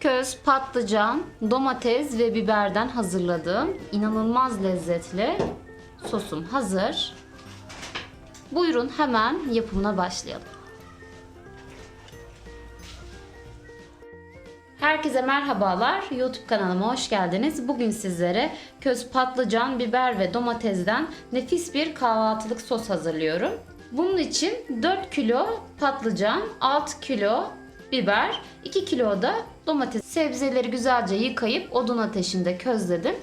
Köz, patlıcan, domates ve biberden hazırladığım inanılmaz lezzetli sosum hazır. Buyurun hemen yapımına başlayalım. Herkese merhabalar. YouTube kanalıma hoş geldiniz. Bugün sizlere köz patlıcan, biber ve domatesden nefis bir kahvaltılık sos hazırlıyorum. Bunun için 4 kilo patlıcan, 6 kilo biber, 2 kilo da domates. Sebzeleri güzelce yıkayıp odun ateşinde közledim.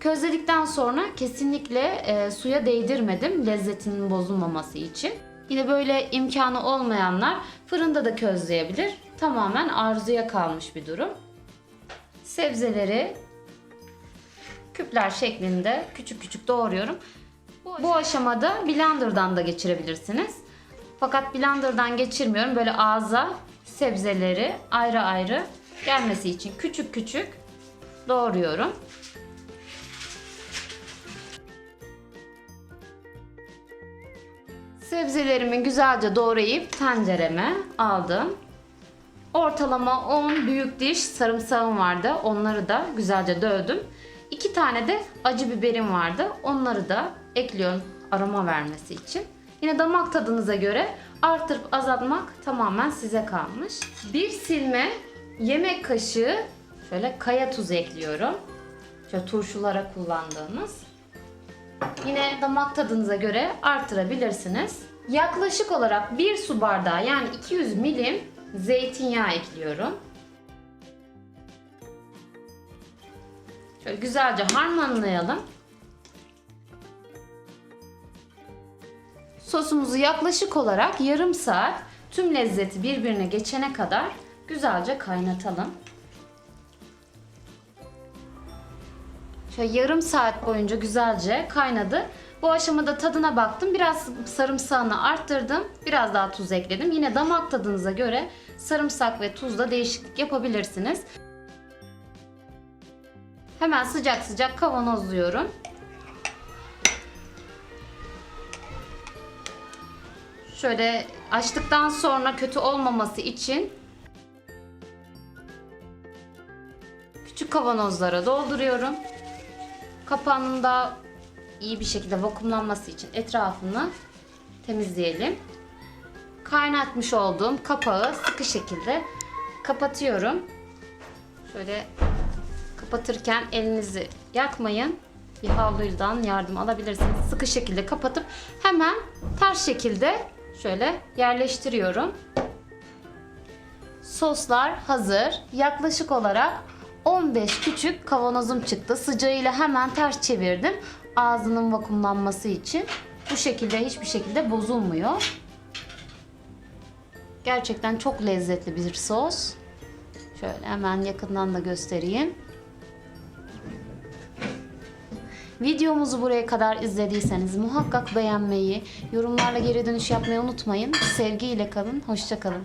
Közledikten sonra kesinlikle e, suya değdirmedim lezzetinin bozulmaması için. Yine böyle imkanı olmayanlar fırında da közleyebilir. Tamamen arzuya kalmış bir durum. Sebzeleri küpler şeklinde küçük küçük doğruyorum. Bu aşamada blenderdan da geçirebilirsiniz. Fakat blenderdan geçirmiyorum. Böyle ağza sebzeleri ayrı ayrı gelmesi için küçük küçük doğruyorum. Sebzelerimi güzelce doğrayıp tencereme aldım. Ortalama 10 büyük diş sarımsağım vardı. Onları da güzelce dövdüm. 2 tane de acı biberim vardı. Onları da ekliyorum aroma vermesi için. Yine damak tadınıza göre artırıp azaltmak tamamen size kalmış. Bir silme yemek kaşığı şöyle kaya tuzu ekliyorum. Şöyle turşulara kullandığımız. Yine damak tadınıza göre artırabilirsiniz. Yaklaşık olarak 1 su bardağı yani 200 milim zeytinyağı ekliyorum. Şöyle güzelce harmanlayalım. Sosumuzu yaklaşık olarak yarım saat tüm lezzeti birbirine geçene kadar güzelce kaynatalım. Şöyle yarım saat boyunca güzelce kaynadı. Bu aşamada tadına baktım. Biraz sarımsağını arttırdım. Biraz daha tuz ekledim. Yine damak tadınıza göre sarımsak ve tuzda değişiklik yapabilirsiniz. Hemen sıcak sıcak kavanozluyorum. Şöyle açtıktan sonra kötü olmaması için küçük kavanozlara dolduruyorum. Kapağının da iyi bir şekilde vakumlanması için etrafını temizleyelim. Kaynatmış olduğum kapağı sıkı şekilde kapatıyorum. Şöyle kapatırken elinizi yakmayın. Bir havluyla yardım alabilirsiniz. Sıkı şekilde kapatıp hemen ters şekilde şöyle yerleştiriyorum. Soslar hazır. Yaklaşık olarak 15 küçük kavanozum çıktı. Sıcağıyla hemen ters çevirdim. Ağzının vakumlanması için. Bu şekilde hiçbir şekilde bozulmuyor. Gerçekten çok lezzetli bir sos. Şöyle hemen yakından da göstereyim. Videomuzu buraya kadar izlediyseniz muhakkak beğenmeyi, yorumlarla geri dönüş yapmayı unutmayın. Sevgiyle kalın, hoşça kalın.